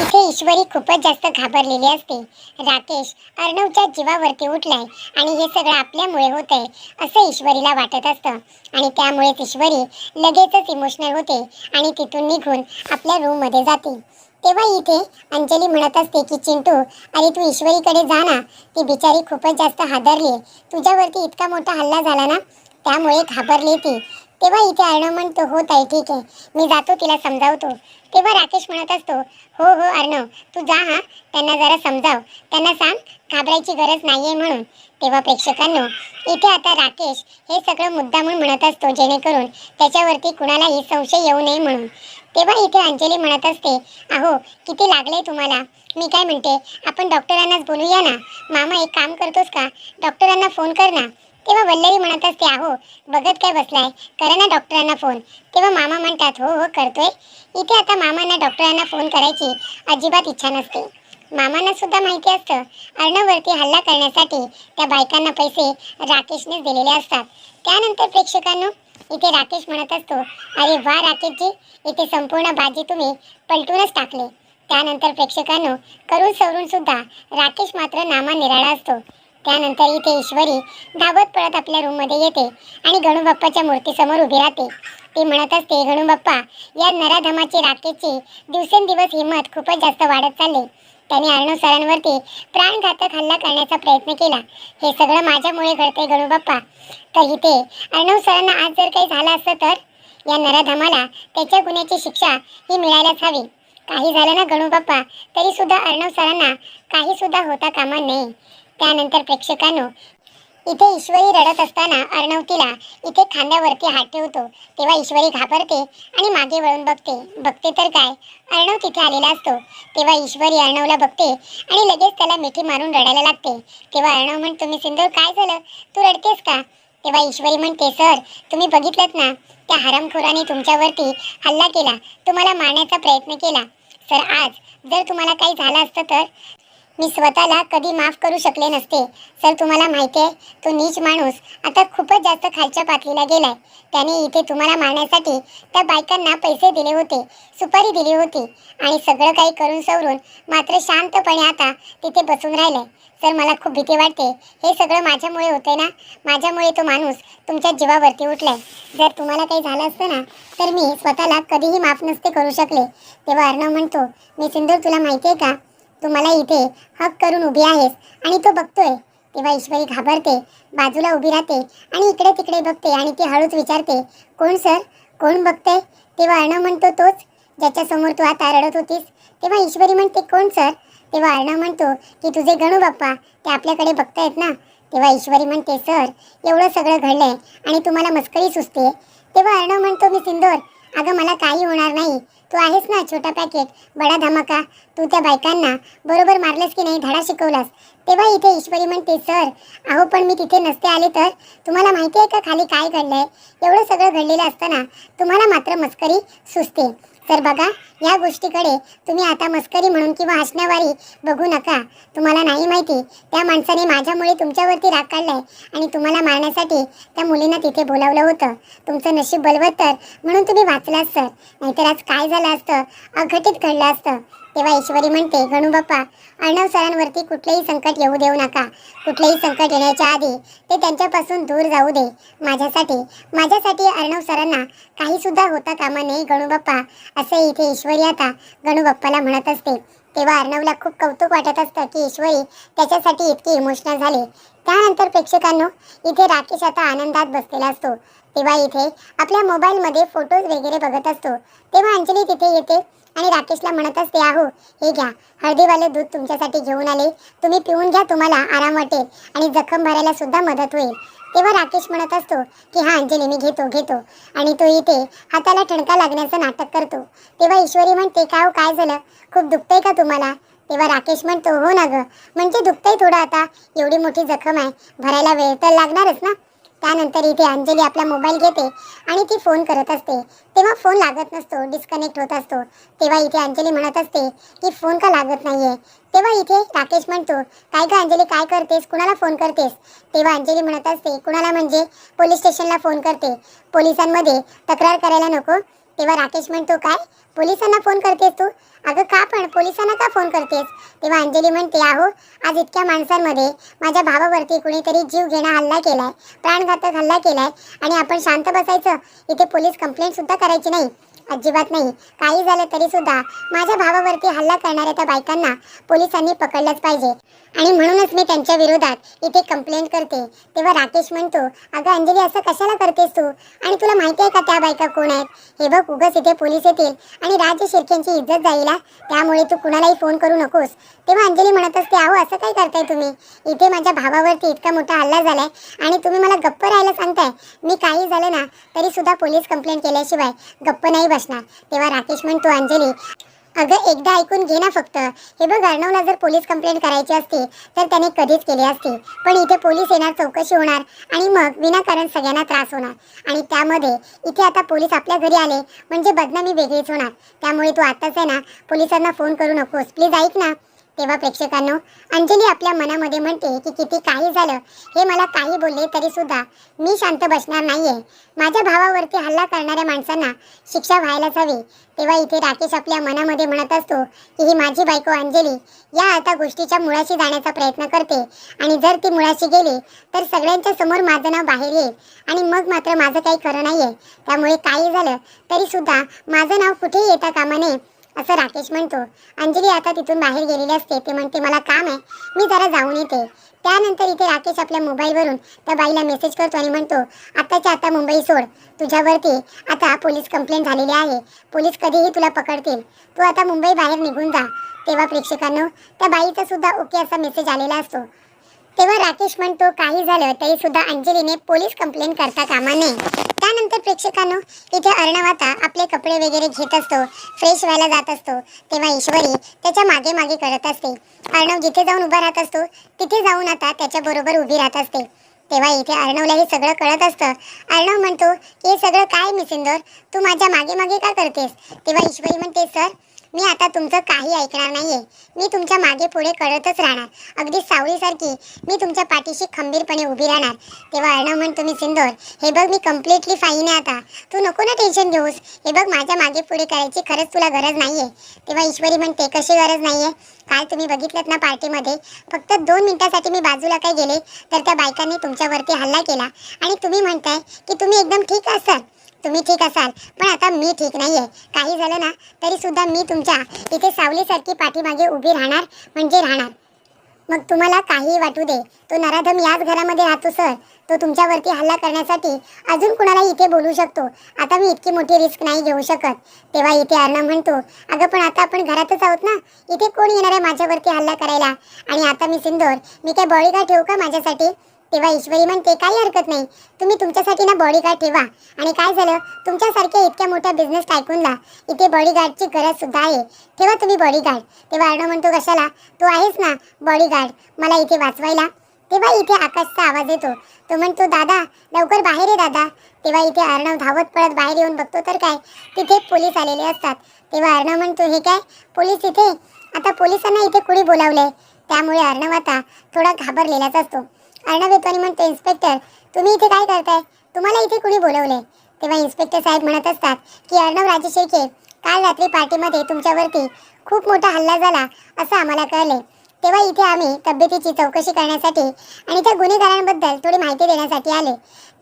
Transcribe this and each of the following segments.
इथे ईश्वरी खूपच जास्त घाबरलेली असते. राकेश अर्णवच्या जीवावरती उठलाय आणि हे सगळं आपल्यामुळे होतंय असं ईश्वरीला वाटत असतं. आणि त्यामुळेच ईश्वरी लगेचच इमोशनल होते आणि तिथून निघून आपल्या रूममध्ये जाते. तेव्हा इथे अंजली म्हणत असते की चिंटू अरे तू ईश्वरीकडे जा ना. ती बिचारी खूपच जास्त हादरली तुझ्यावरती इतका मोठा हल्ला झाला ना त्यामुळे घाबरली ती. तेव्हा इथे अर्णव म्हणतो हो ताई ठीक आहे. मी जातो तिला समजावतो. तेव्हा राकेश म्हणत असतो हो हो अर्णव तू जा हा. त्यांना जरा समजाव. त्यांना सांग घाबरायची गरज नाही आहे म्हणून. तेव्हा प्रेक्षकांनो इथे आता राकेश हे सगळं मुद्दा म्हणून म्हणत असतो जेणेकरून त्याच्यावरती कुणालाही संशय येऊ नये म्हणून. तेव्हा इथे अंजली म्हणत असते अहो किती लागले तुम्हाला? मी काय म्हणते आपण डॉक्टरांनाच बोलूया ना? मामा एक काम करतोस का? डॉक्टरांना फोन कर ना. तेव्हा वल्लरी म्हणत असते अहो बघत काय बसलाय? करा ना डॉक्टरांना फोन. तेव्हा मामा म्हणतात हो हो करतोय. इथे आता मामांना डॉक्टरांना फोन करायची अजिबात इच्छा नसते. मामांना सुद्धा माहिती असतं. अर्णवरती हल्ला करण्यासाठी त्या बायकांना पैसे राकेशनेच दिलेले असतात. त्यानंतर प्रेक्षकांनो इथे राकेश म्हणत असतो अरे वा राकेशजी इथे संपूर्ण बाजी तुम्ही पलटूनच टाकले. त्यानंतर प्रेक्षकांनो करून सवरून सुद्धा राकेश मात्र नामा निराळा असतो. त्यानंतर इथे ईश्वरी धावत पळत आपल्या रूममध्ये येते आणि गणूबाप्पाच्या मूर्तीसमोर उभी राहते. ती म्हणत असते गणूबाप्पा या नराधमाची राकेशची दिवसेंदिवस हिंमत खूपच जास्त वाढत चालली. त्याने अर्णव सरांवरती प्राणघातक हल्ला करण्याचा प्रयत्न केला. हे सगळं माझ्यामुळे घडते गणू बाप्पा तर इथे अर्णव सरांना आज जर काही झालं असतं तर? या नराधमाला त्याच्या गुन्ह्याची शिक्षा ही मिळायलाच हवी. काही झालं ना गणू बाप्पा तरी सुद्धा अर्णव सरांना काही सुद्धा होता कामा नये. त्यानंतर प्रेक्षकांनो इथे ईश्वरी रडत असताना अर्णव तिला इथे खांद्यावरती हात ठेवतो. तेव्हा ईश्वरी घाबरते आणि मागे वळून बघते. बघते तर काय? अर्णव तिथे आलेला असतो. तेव्हा ईश्वरी अर्णवला बघते आणि लगेच त्याला मिठी मारून रडायला लागते. तेव्हा अर्णव म्हणतो मी सिंदूर काय झालं? तू रडतेस का? तेव्हा ईश्वरी म्हणते सर तुम्ही बघितलंच ना? त्या हरामखोराने तुमच्यावरती हल्ला केला. तुम्हाला मारण्याचा प्रयत्न केला. सर आज जर तुम्हाला काही झालं असतं तर मी स्वतःला कधी माफ करू शकले नसते. सर तुम्हाला माहिती आहे तो नीच माणूस आता खूपच जास्त खालच्या पातळीला गेलाय. त्याने इथे तुम्हाला मारण्यासाठी त्या बायकांना पैसे दिले होते सुपारी दिली होती आणि सगळं काही करून सवरून मात्र शांतपणे आता तिथे बसून राहिलंय. सर मला खूप भीती वाटते. हे सगळं माझ्यामुळे होते ना? माझ्यामुळे तो माणूस तुमच्या जीवावरती उठलाय. जर तुम्हाला काही झालं असतं ना तर मी स्वतःला कधीही माफ नसते करू शकले. तेव्हा अर्णव म्हणतो मी सिंदूर तुला माहिती आहे का? तू मला इथे हक करून उभी आहेस आणि तो बघतोय. तेव्हा ईश्वरी घाबरते बाजूला उभी राहते आणि इकडे तिकडे बघते आणि ती हळूच विचारते कोण सर? कोण बघतंय तेव्हा अर्णव म्हणतो तोच. ज्याच्यासमोर तू आता रडत होतीस. तेव्हा ईश्वरी म्हणते कोण सर? तेव्हा अर्णव म्हणतो की तुझे गणू बाप्पा ते आपल्याकडे बघतायत ना? तेव्हा ईश्वरी म्हणते सर एवढं सगळं घडलंय आणि तुम्हाला मस्करी सुचते तेव्हा अर्णव म्हणतो मी सिंदोर अगं मला काही होणार नाही. तू आहेस ना छोटा पॅकेट बडा धमाका. तू त्या बायकांना बरोबर मारलंस की नाही धडा शिकवलास? तेव्हा इथे ईश्वरी म्हणते सर अहो पण मी तिथे नसते आले तर? तुम्हाला माहिती आहे का खाली काय घडलंय? एवढं सगळं घडलेलं असताना तुम्हाला मात्र मस्करी सुचते. तर बघा या गोष्टीकडे तुम्ही आता मस्करी म्हणून किंवा हसण्यावारी बघू नका. तुम्हाला नाही माहिती त्या माणसाने माझ्यामुळे तुमच्यावरती राग काढलाय आणि तुम्हाला मारण्यासाठी त्या मुलीनं तिथे बोलावलं होतं. तुमचं नशीब बलवत्तर म्हणून तुम्ही वाचलात सर. नाहीतर आज काय झालं असतं? अघटित घडलं असतं. तेव्हा ईश्वरी म्हणते गणू बाप्पा अर्णव सरांवरती कुठलेही संकट येऊ देऊ नका. कुठलेही संकट येण्याच्या आधी ते त्यांच्यापासून दूर जाऊ दे. माझ्यासाठी माझ्यासाठी अर्णव सरांना काहीसुद्धा होता कामा नये गणू बाप्पा असे इथे ईश्वरी आता गणू बाप्पाला म्हणत असते. तेव्हा अर्णवला खूप कौतुक वाटत असतं की ईश्वरी त्याच्यासाठी इतकी इमोशनल झाली. त्यानंतर प्रेक्षकांनो इथे राकेश आता आनंदात बसलेला असतो. तेव्हा इथे आपल्या मोबाईलमध्ये फोटोज वगैरे बघत असतो. तेव्हा अंजली तिथे येते. आणि राकेशला म्हणत असते आहो हे घ्या. हळदीवाले दूध तुमच्यासाठी घेऊन आले. तुम्ही पिऊन घ्या तुम्हाला आराम वाटेल आणि जखम भरायला सुद्धा मदत होईल. तेव्हा राकेश म्हणत असतो की हा अंजली मी घेतो घेतो. आणि तो इथे हाताला ठणका लागण्याचं नाटक करतो. तेव्हा ईश्वरी म्हणते का हो काय झालं? खूप दुखतंय का तुम्हाला? तेव्हा राकेश म्हणतो हो ना गं. म्हणजे दुखतंय थोडं आता. एवढी मोठी जखम आहे. भरायला वेळ तर लागणारच ना. त्यानंतर इथे अंजली आपला मोबाईल घेते आणि ती फोन करत असते. तेव्हा फोन लागत नसतो डिस्कनेक्ट होत असतो. तेव्हा इथे अंजली म्हणत असते की फोन का लागत नाहीये? तेव्हा इथे राकेश म्हणतो काय का अंजली काय करतेस? कुणाला फोन करतेस? तेव्हा अंजली म्हणत असते कुणाला म्हणजे? पोलीस स्टेशनला फोन करते. पोलिसांमध्ये तक्रार करायला नको. तेव्हा राकेश म्हणतो काय? पोलिसांना फोन करतेस तू? अगं का पण? पोलिसांना का फोन करतेस? तेव्हा अंजली म्हणते आहो आज इतक्या माणसांमध्ये माझ्या भावावरती कुणीतरी जीव घेणा हल्ला केलाय प्राणघातक हल्ला केलाय आणि आपण शांत बसायचं. इथे पोलीस कंप्लेंट सुद्धा करायची नाही. अजिबात नाही. काही झालं तरी सुद्धा माझ्या भावावरती हल्ला करणाऱ्या त्या बायकांना पोलिसांनी पकडलंच पाहिजे. आणि म्हणूनच मी त्यांच्या विरोधात इथे कंप्लेंट करते. तेव्हा राकेश म्हणतो अगं अंजली असं कशाला करतेस तू? आणि तुला माहिती आहे का त्या बायका कोण आहेत? हे बघ उगस इथे पोलीस येतील आणि राज्य शिर्केंची इज्जत जाईल त्यामुळे तू कुणालाही फोन करू नकोस. तेव्हा अंजली म्हणत असते अहो असं काय करताय तुम्ही? इथे माझ्या भावावरती इतका मोठा हल्ला झालाय आणि तुम्ही मला गप्प राहायला सांगताय मी काही झालं ना तरी सुद्धा पोलीस कंप्लेंट केल्याशिवाय गप्प नाही बसणार. तेव्हा राकेश म्हणतो अंजली अगं एकदा ऐकून घे ना फक्त. हे बघ अर्णवला जर पोलीस कंप्लेंट करायची असती तर त्याने कधीच केली असती. पण इथे पोलीस येणार चौकशी होणार आणि मग विनाकारण सगळ्यांना त्रास होणार. आणि त्यामध्ये इथे आता पोलीस आपल्या घरी आले म्हणजे बदनामी वेगळीच होणार. त्यामुळे तू आताच आहे ना पोलिसांना फोन करू नकोस. प्लीज ऐक ना. तेव्हा प्रेक्षकांनो अंजली आपल्या मनामध्ये म्हणते की किती काही झालं हे मला काही बोलले तरी सुद्धा मी शांत बसणार नाहीये. माझ्या भावावरती हल्ला करणाऱ्या माणसांना शिक्षा व्हायलाच हवी. तेव्हा इथे राकेश आपल्या मनामध्ये म्हणत असतो की ही माझी बायको अंजली या आता गोष्टीच्या मुळाशी जाण्याचा प्रयत्न करते आणि जर ती मुळाशी गेली तर सगळ्यांच्या समोर माझं नाव बाहेर येईल आणि मग मात्र माझं काही खरं नाहीये. त्यामुळे काही झालं तरी सुद्धा माझं नाव कुठेही येता कामा नये. असं राकेश म्हणतो. अंजली आता तिथून बाहेर गेलेली असते. ते म्हणते मला काम आहे. मी जरा जाऊन येते. त्यानंतर इथे राकेश आपल्या मोबाईलवरून त्या बाईला मेसेज करतो आणि म्हणतो आताच्या आता मुंबई सोड. तुझ्यावरती आता पोलीस कंप्लेंट झालेली आहे. पोलीस कधीही तुला पकडतील. तू आता मुंबई बाहेर निघून जा. तेव्हा प्रेक्षकांनो त्या बाईचा सुद्धा ओके असा मेसेज आलेला असतो. तेव्हा राकेश म्हणतो काही झालं तरी सुद्धा अंजलीने पोलीस कंप्लेंट करता कामा नये. त्यानंतर प्रेक्षकांनो इथे अर्णव आता आपले कपडे वगैरे घेत असतो फ्रेश व्हायला जात असतो तेव्हा ईश्वरी त्याच्यामागे मागे करत असते. अर्णव जिथे जाऊन उभा राहत असतो तिथे जाऊन आता त्याच्याबरोबर उभी राहत असते. तेव्हा इथे अर्णवला हे सगळं कळत असतं. अर्णव म्हणतो की हे सगळं काय मिसिंदर? तू माझ्या मागे मागे का करतेस? तेव्हा ईश्वरी म्हणते सर मी आता तुमचं काही ऐकणार नाहीये. मी तुमच्या मागे पुढे कळतच राहणार. अगदी सावळीसारखी मी तुमच्या पाठीशी खंबीरपणे उभी राहणार. तेव्हा अर्णव म्हणतो मी सिंदोर हे बघ मी कम्प्लिटली फाईन आहे आता. तू नको ना टेन्शन घेऊस. हे बघ माझ्या मागे पुढे करायची खरंच तुला गरज नाहीये. तेव्हा ईश्वरी म्हणते कशी गरज नाहीये? काल तुम्ही बघितलं ना पार्टीमध्ये? फक्त दोन मिनिटासाठी मी बाजूला काय गेले? तर त्या बायकांनी तुमच्यावरती हल्ला केला. आणि तुम्ही म्हणताय की तुम्ही एकदम ठीक असाल तुम्ही ठीक असाल. पण आता मी ठीक नाहीये. काही झालं ना तरी सुद्धा मी तुमच्या इथे सावलीसारखी पाठीमागे उभी राहणार म्हणजे राहणार. मग तुम्हाला काही वाटू दे. तो नराधम याच घरामध्ये राहतो सर. तो तुमच्यावरती हल्ला करण्यासाठी अजून कुणाला इथे बोलू शकतो. आता मी इतकी मोठी रिस्क नाही घेऊ शकत. तेव्हा इथे अर्णव म्हणतो अगं पण आता आपण घरातच आहोत ना. इथे कोण येणार आहे माझ्यावरती हल्ला करायला? आणि आता मी सिंदोर मी काय बॉडीगार्ड ठेवू का माझ्यासाठी? तेव्हा ईश्वरी म्हणते काही हरकत नाही. तुम्ही तुमच्यासाठी ना बॉडीगार्ड ठेवा. आणि काय झालं? तुमच्यासारख्या इतक्या मोठ्या बिझनेस टायकूनला इथे बॉडीगार्डची गरज सुद्धा आहे. ठेवा तुम्ही बॉडीगार्ड तेव्हा अर्णव म्हणतो कशाला? तू आहेस ना बॉडीगार्ड मला इथे वाचवायला. तेव्हा इथे आकाशचा आवाज येतो. तो म्हणतो दादा लवकर बाहेर ये दादा. तेव्हा इथे अर्णव धावत पळत बाहेर येऊन बघतो तर काय? तिथे पोलीस आलेले असतात. तेव्हा अर्णव म्हणतो हे काय? पोलीस इथे? आता पोलिसांना इथे कुणी बोलावलंय? त्यामुळे अर्णव आता थोडा घाबरलेलाच असतो. अर्णव येतो आणि म्हणतो इन्स्पेक्टर तुम्ही इथे काय करताय? तुम्हाला इथे कुणी बोलवले तेव्हा इन्स्पेक्टर साहेब म्हणत असतात की अर्णव राजे काल रात्री पार्टीमध्ये तुमच्यावरती खूप मोठा हल्ला झाला असं आम्हाला कळले तेव्हा इथे आम्ही तब्येतीची चौकशी करण्यासाठी आणि त्या गुन्हेगारांबद्दल थोडी माहिती देण्यासाठी आले.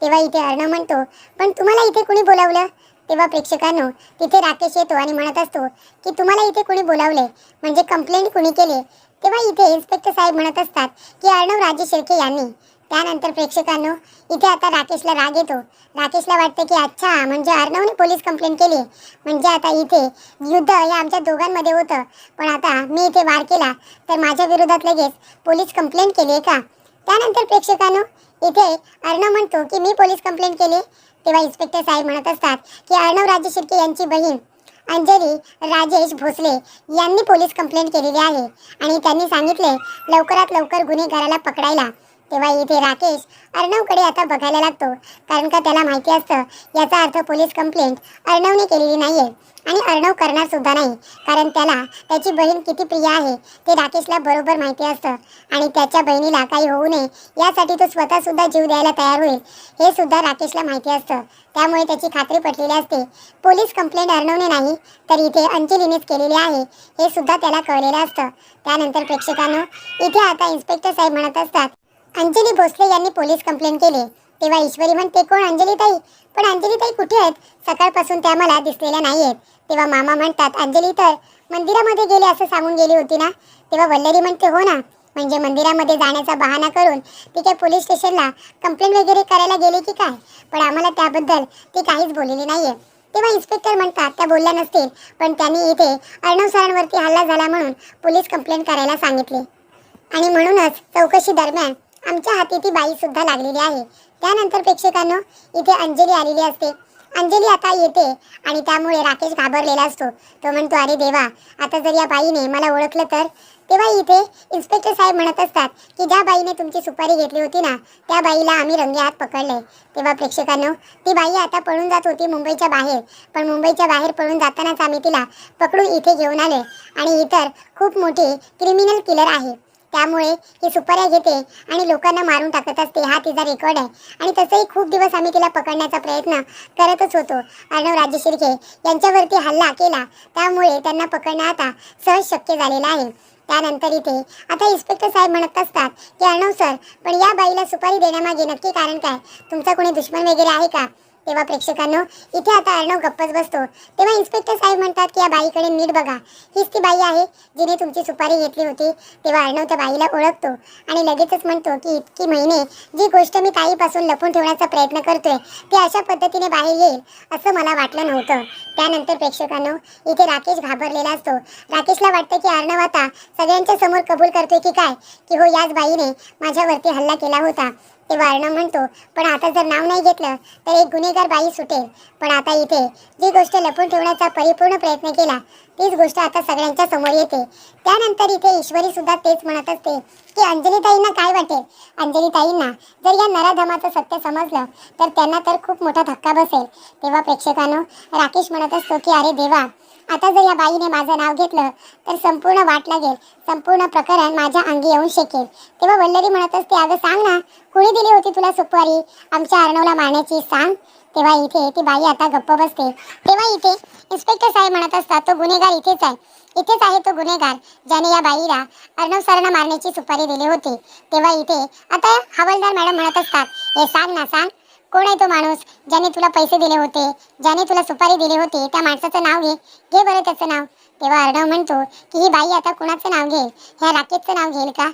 तेव्हा इथे अर्णव म्हणतो पण तुम्हाला इथे कुणी बोलावलं? तेव्हा प्रेक्षकांनो तिथे राकेश येतो आणि म्हणत असतो की तुम्हाला इथे कुणी बोलावले म्हणजे कंप्लेंट कुणी केली? तेव्हा इथे इन्स्पेक्टर साहेब म्हणत असतात की अर्णव राजे शिर्के यांनी. त्यानंतर प्रेक्षकांनो इथे आता राकेशला राग येतो. राकेशला वाटतं की अच्छा म्हणजे अर्णवने पोलीस कंप्लेंट केली. म्हणजे आता इथे युद्ध हे आमच्या दोघांमध्ये होतं. पण आता मी इथे वार केला तर माझ्या विरोधात लगेच पोलीस कंप्लेंट केली आहे का? त्यानंतर प्रेक्षकांनो इथे अर्णव म्हणतो की मी पोलीस कंप्लेंट केली. तेव्हा इन्स्पेक्टर साहेब म्हणत असतात की अर्णव राजे शिर्के यांची बहीण अंजली राजेश भोसले यांनी पोलीस कंप्लेंट केलेली आहे. आणि त्यांनी सांगितले लवकरात लवकर गुन्हेगाराला पकडायला. तेव्हा इथे राकेश अर्णवकडे आता बघायला लागतो. कारण का त्याला माहिती असतं याचा अर्थ पोलीस कंप्लेंट अर्णवने केलेली नाहीये. आणि अर्णव करणार सुद्धा नाही. कारण त्याला त्याची बहीण किती प्रिय आहे ते राकेशला बरोबर माहिती असतं. आणि त्याच्या बहिणीला काही होऊ नये यासाठी तो स्वतःसुद्धा जीव द्यायला तयार होईल. हे सुद्धा राकेशला माहिती असतं. त्यामुळे त्याची खात्री पटलेली असते. पोलीस कंप्लेंट अर्णवने नाही तर इथे अंजलीनेच केलेली आहे. हे सुद्धा त्याला कळलेलं असतं. त्यानंतर प्रेक्षकांनो इथे आता इन्स्पेक्टर साहेब म्हणत असतात अंजली भोसले यांनी पोलीस कंप्लेंट केली. तेव्हा ईश्वरी म्हणते कोण अंजली ताई पण अंजली ताई कुठे आहेत? सकाळपासून त्या मला दिसलेल्या नाही आहेत तेव्हा मामा म्हणतात अंजली तर मंदिरामध्ये गेली असं सांगून गेली होती ना? तेव्हा वल्लरी म्हणते हो ना. म्हणजे मंदिरामध्ये जाण्याचा बहाणा करून ती काय पोलीस स्टेशनला कंप्लेंट वगैरे करायला गेली की काय? पण आम्हाला त्याबद्दल ती काहीच बोललेली नाहीये. तेव्हा इन्स्पेक्टर म्हणतात त्या बोलल्या नसतील पण त्यांनी इथे अर्णव सरांवरती हल्ला झाला म्हणून पोलीस कंप्लेंट करायला सांगितली. आणि म्हणूनच चौकशी दरम्यान आमच्या हाती ती बाई सुद्धा लागलेली आहे. त्यानंतर प्रेक्षकांनो इथे अंजली आलेली असते. अंजली आता येते आणि त्यामुळे राकेश घाबरलेला असतो. तो म्हणतो अरे देवा आता जर या बाईने मला ओळखलं तर? तेव्हा इथे इन्स्पेक्टर साहेब म्हणत असतात की ज्या बाईने तुमची सुपारी घेतली होती ना त्या बाईला आम्ही रंगे हात पकडले. तेव्हा प्रेक्षकांनो ती बाई आता पळून जात होती मुंबईच्या बाहेर. पण मुंबईच्या बाहेर पळून जातानाच आम्ही तिला पकडून इथे घेऊन आले. आणि इतर खूप मोठी क्रिमिनल किलर आहे. त्यामुळे ही सुपाऱ्या घेते आणि लोकांना मारून टाकत असते. हा तिचा रेकॉर्ड आहे. आणि तसंही खूप दिवस आम्ही तिला पकडण्याचा प्रयत्न करतच होतो. अर्णव राजे शिर्के यांच्यावरती हल्ला केला. त्यामुळे त्यांना पकडणं आता सहज शक्य झालेलं आहे. त्यानंतर इथे आता इन्स्पेक्टर साहेब म्हणत असतात की अर्णव सर पण या बाईला सुपारी देण्यामागे नक्की कारण काय? तुमचा कोणी दुश्मन वगैरे आहे का? तेव्हा प्रेक्षकांनो इथे आता अर्णव गप्पच बसतो. तेव्हा इन्स्पेक्टर साहेब म्हणतात की या बाईकडे नीट बघा. हीच ती बाई आहे जिने तुमची सुपारी घेतली होती. तेव्हा अर्णव त्या बाईला ओळखतो आणि लगेचच म्हणतो की इतकी महिने जी गोष्ट मी ताईपासून लपून ठेवण्याचा प्रयत्न करतोय ती अशा पद्धतीने बाहेर येईल असं मला वाटलं नव्हतं. त्यानंतर प्रेक्षकांनो इथे राकेश घाबरलेला असतो. राकेशला वाटतं की अर्णव आता सगळ्यांच्या समोर कबूल करतोय की काय? की हो याच बाईने माझ्यावरती हल्ला केला होता. ते वारणं म्हणतो पण आता जर नाव नाही घेतलं तर एक गुन्हेगार बाई सुटेल. पण आता इथे जी गोष्ट लपून ठेवण्याचा परिपूर्ण प्रयत्न केला तीच गोष्ट आता सगळ्यांच्या समोर येते. त्यानंतर इथे ईश्वरी सुद्धा तेच म्हणत असते की अंजलीताईंना काय वाटेल? अंजलीताईंना जर या नराधमाचं सत्य समजलं तर त्यांना तर खूप मोठा धक्का बसेल. तेव्हा प्रेक्षकांनो राकेश म्हणत असतो की अरे देवा आता जर या बाईने माझं नाव घेतलं तर संपूर्ण वाट लागेल. संपूर्ण प्रकरण माझ्या अंगी येऊन शेकेल. तेव्हा वल्लरी म्हणत असते अगं सांग ना कुणी दिली होती तुला सुपारी? आमच्या अर्णवला मारण्याची सांग. तेव्हा इथे ती बाई आता गप्प बसते. तेव्हा इथे इन्स्पेक्टर साहेब म्हणत असतात तो गुन्हेगार इथेच आहे. इथेच आहे तो गुन्हेगार ज्याने या बाईला अर्णव सरांना मारण्याची सुपारी दिली होती. तेव्हा इथे आता हवालदार मॅडम म्हणत असतात हे सांग ना सांग. कोण आहे तो माणूस ज्याने तुला पैसे दिले होते ज्याने तुला सुपारी दिली होती? त्या माणसाचं नाव घे. घे बरं त्याचं नाव. तेव्हा अर्णव म्हणतो की ही बाई आता कुणाचं नाव घेईल? ह्या राकेशचं नाव घेईल का?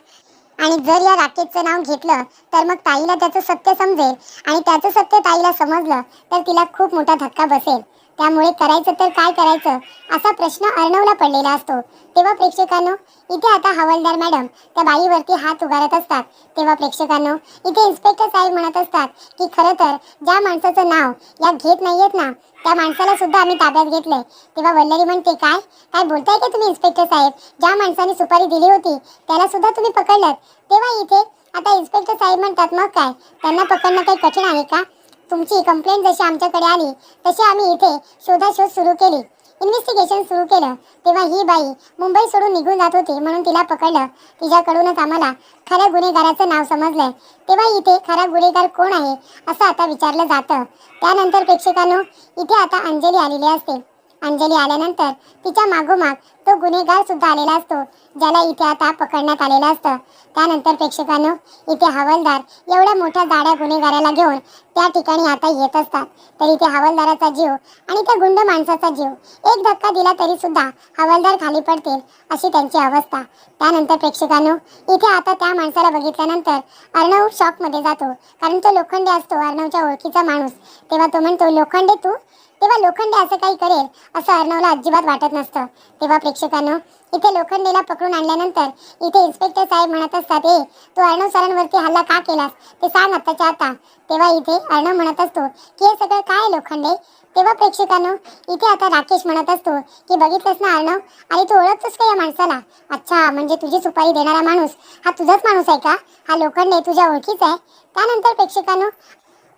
आणि जर या राकेशचं नाव घेतलं तर मग ताईला त्याचं सत्य समजेल. आणि त्याचं सत्य ताईला समजलं तर तिला खूप मोठा धक्का बसेल. त्यामुळे करायचं तर काय करायचं असा प्रश्न अर्णवला पडलेला असतो. तेव्हा प्रेक्षकांनो इथे आता हवालदार मॅडम त्या बाईवरती हात उगारत असतात. तेव्हा प्रेक्षकांनो इथे इन्स्पेक्टर साहेब म्हणत असतात की खरं तर ज्या माणसाचं नाव या घेत नाहीयेत ना त्या माणसाला सुद्धा आम्ही ताब्यात घेतलंय. तेव्हा वल्लरी म्हणते काय? काय बोलताय का तुम्ही इन्स्पेक्टर साहेब? ज्या माणसाने सुपारी दिली होती त्याला सुद्धा तुम्ही पकडलं तेव्हा इथे आता इन्स्पेक्टर साहेब म्हणतात मग काय? त्यांना पकडणं काही कठीण आहे का? तुमची कंप्लेंट जशी आमच्याकडे आली तशी आम्ही इथे शोधाशोध सुरू केली. इन्व्हेस्टिगेशन सुरू केलं. तेव्हा ही बाई मुंबई सोडून निघून जात होती म्हणून तिला पकडलं. तिच्याकडूनच आम्हाला खऱ्या गुन्हेगाराचं नाव समजलंय. तेव्हा इथे खरा गुन्हेगार कोण आहे असं आता विचारलं जातं. त्यानंतर प्रेक्षकांनो इथे आता अंजली आलेली असते. अंजली आल्यानंतर तिच्या मागोमाग तो गुन्हेगार सुद्धा आलेला असतो ज्याला इथे आता पकडण्यात आलेलं असतं. त्यानंतर प्रेक्षकांनो इथे हवालदार एवढ्या मोठ्या जाड्या गुन्हेगाराला घेऊन त्या ठिकाणी आता येत असतात. तर इथे हवालदाराचा जीव आणि त्या गुंड माणसाचा जीव एक धक्का दिला तरी सुद्धा हवालदार खाली पडतील अशी त्यांची अवस्था. त्यानंतर प्रेक्षकांनो इथे आता त्या माणसाला बघितल्यानंतर अर्णव शॉकमध्ये जातो. कारण तो लोखंडे असतो अर्णवच्या ओळखीचा माणूस. तेव्हा तो म्हणतो लोखंडे तू तेव्हा लोखंडे असं काही करेल असं अर्णवला अजिबात वाटत नसतं. तेव्हा प्रेक्षकांनो इथे लोखंडेला पकडून आणल्यानंतर इथे इन्स्पेक्टर साहेब म्हणत असतात ए तू अर्णव सरांवरती हल्ला का केलास? ते सांग आत्ताच्या आता. तेव्हा इथे अर्णव म्हणत असतो की हे सगळं काय आहे लोखंडे? तेव्हा प्रेक्षकांनो इथे आता राकेश म्हणत असतो की बघितलंस ना अर्णव? आणि तू ओळखतोस का या माणसाला? अच्छा म्हणजे तुझी सुपारी देणारा माणूस. हा तुझाच माणूस आहे का? हा लोखंडे तुझ्या ओळखीचा आहे. त्यानंतर प्रेक्षकांनो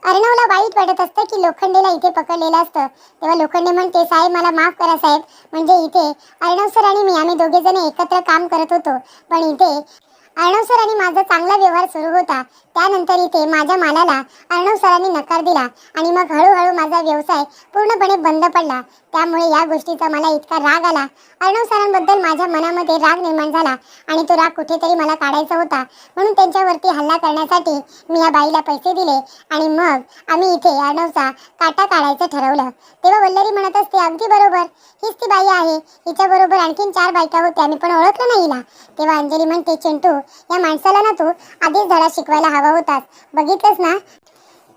अर्णवला वाईट वाटत असतं की लोखंडेला इथे पकडलेलं असतं. तेव्हा लोखंडे म्हणते साहेब मला माफ करा साहेब. म्हणजे इथे अर्णव सर आणि मी आम्ही दोघे जण एकत्र काम करत होतो. पण इथे अर्णव सर आणि माझा चांगला व्यवहार सुरू होता. त्यानंतर इथे माझ्या मालाला अर्णव सरांनी नकार दिला आणि मग हळूहळू माझा व्यवसाय पूर्णपणे बंद पडला. त्यामुळे या गोष्टीचा मला इतका राग आला. अर्णव सरांबद्दल माझ्या मनामध्ये राग निर्माण झाला आणि तो राग कुठेतरी मला काढायचा होता. म्हणून त्यांच्यावरती हल्ला करण्यासाठी मी या बाईला पैसे दिले आणि मग आम्ही इथे अर्णवचा काटा काढायचं ठरवलं. तेव्हा वल्लरी म्हणत असते अगदी बरोबर. हीच ती बाई आहे. हिच्याबरोबर आणखीन चार बायका होत्या. मी पण ओळखलं नाही हिला. तेव्हा अंजली म्हणते चिंटू या माणसाला ना तू आधीच धडा शिकवायला हवा. होतास. बघितलंस ना?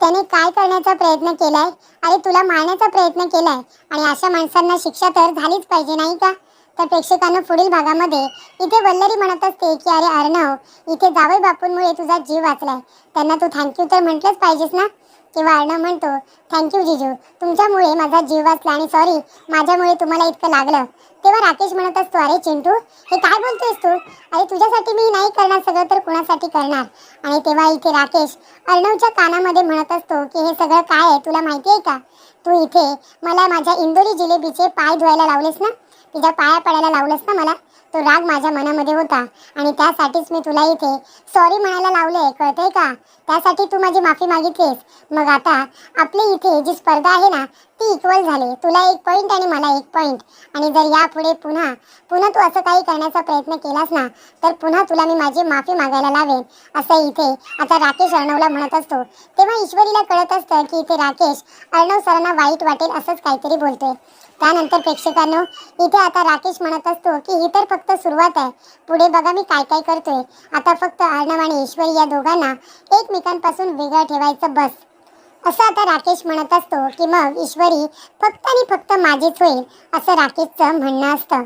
त्याने काय करण्याचा प्रयत्न केलाय? अरे तुला मारण्याचा प्रयत्न केलाय. आणि अशा माणसांना शिक्षा तर झालीच पाहिजे नाही का? तर प्रेक्षकांना पुढील भागामध्ये इथे वल्लरी म्हणत असते की अरे अर्णव इथे जावई बापूंमुळे तुझा जीव वाचलाय. त्यांना तू थँक्यू तर म्हटलंच पाहिजेस ना? तेव्हा अर्णव म्हणतो थँक्यू जिजू. तुमच्यामुळे माझा जीव वाचला आणि सॉरी माझ्यामुळे तुम्हाला इतकं लागलं. तेव्हा राकेश म्हणत असतो अरे चिंटू हे काय बोलतोयस तू? अरे तुझ्यासाठी मी नाही करणार सगळं तर कुणासाठी करणार? आणि तेव्हा इथे राकेश अर्णवच्या कानामध्ये म्हणत असतो की हे सगळं काय आहे? तुला माहिती आहे का? तू इथे मला माझ्या इंदोरी जिलेबीचे पाय धुवायला लावलेस ना? तिच्या पाया पडायला लावलंस ना मला? तो राग माझ्या मनामध्ये होता आणि त्यासाठीच मी तुला इथे सॉरी म्हणायला लावले कळतंय का? त्यासाठी तू माझी माफी मागितलीस. मग आता आपली इथे जी स्पर्धा आहे ना ती इक्वल झाली. तुला एक पॉईंट आणि मला एक पॉईंट आणि जर यापुढे पुन्हा पुन्हा तू असं काही करण्याचा प्रयत्न केलास ना तर पुन्हा तुला मी माझी माफी मागायला लावेन. असं इथे आता राकेश अर्णवला म्हणत असतो. तेव्हा ईश्वरीला कळत असतं की इथे राकेश अर्णव सरांना वाईट वाटेल असंच काहीतरी बोलतोय. त्यानंतर प्रेक्षकांनो इथे आता राकेश म्हणत असतो की ही तर फक्त सुरुवात आहे. पुढे बघा मी काय काय करतोय. आता फक्त अर्णव आणि ईश्वरी या दोघांना एकमेकांपासून वेगळं ठेवायचं बस. असं आता राकेश म्हणत असतो की मग ईश्वरी फक्त आणि फक्त माझीच होईल असं राकेशचं म्हणणं असतं.